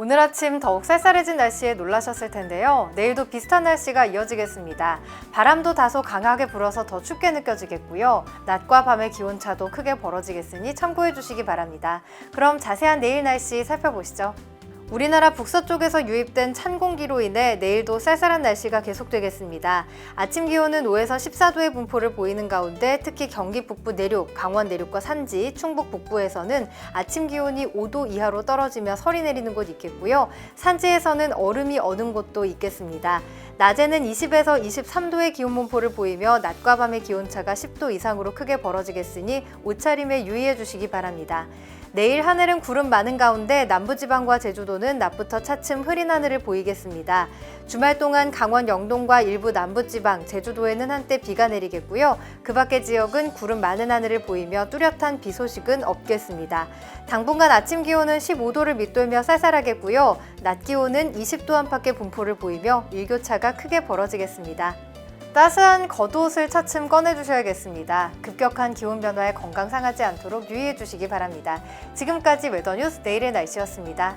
오늘 아침 더욱 쌀쌀해진 날씨에 놀라셨을 텐데요. 내일도 비슷한 날씨가 이어지겠습니다. 바람도 다소 강하게 불어서 더 춥게 느껴지겠고요. 낮과 밤의 기온차도 크게 벌어지겠으니 참고해 주시기 바랍니다. 그럼 자세한 내일 날씨 살펴보시죠. 우리나라 북서쪽에서 유입된 찬 공기로 인해 내일도 쌀쌀한 날씨가 계속되겠습니다. 아침 기온은 5에서 14도의 분포를 보이는 가운데 특히 경기 북부 내륙, 강원 내륙과 산지, 충북 북부에서는 아침 기온이 5도 이하로 떨어지며 설이 내리는 곳 있겠고요. 산지에서는 얼음이 어는 곳도 있겠습니다. 낮에는 20에서 23도의 기온 분포를 보이며 낮과 밤의 기온차가 10도 이상으로 크게 벌어지겠으니 옷차림에 유의해 주시기 바랍니다. 내일 하늘은 구름 많은 가운데 남부지방과 제주도는 낮부터 차츰 흐린 하늘을 보이겠습니다. 주말 동안 강원 영동과 일부 남부지방, 제주도에는 한때 비가 내리겠고요. 그 밖의 지역은 구름 많은 하늘을 보이며 뚜렷한 비 소식은 없겠습니다. 당분간 아침 기온은 15도를 밑돌며 쌀쌀하겠고요. 낮 기온은 20도 안팎의 분포를 보이며 일교차가 크게 벌어지겠습니다. 따스한 겉옷을 차츰 꺼내주셔야겠습니다. 급격한 기온 변화에 건강 상하지 않도록 유의해 주시기 바랍니다. 지금까지 웨더뉴스 내일의 날씨였습니다.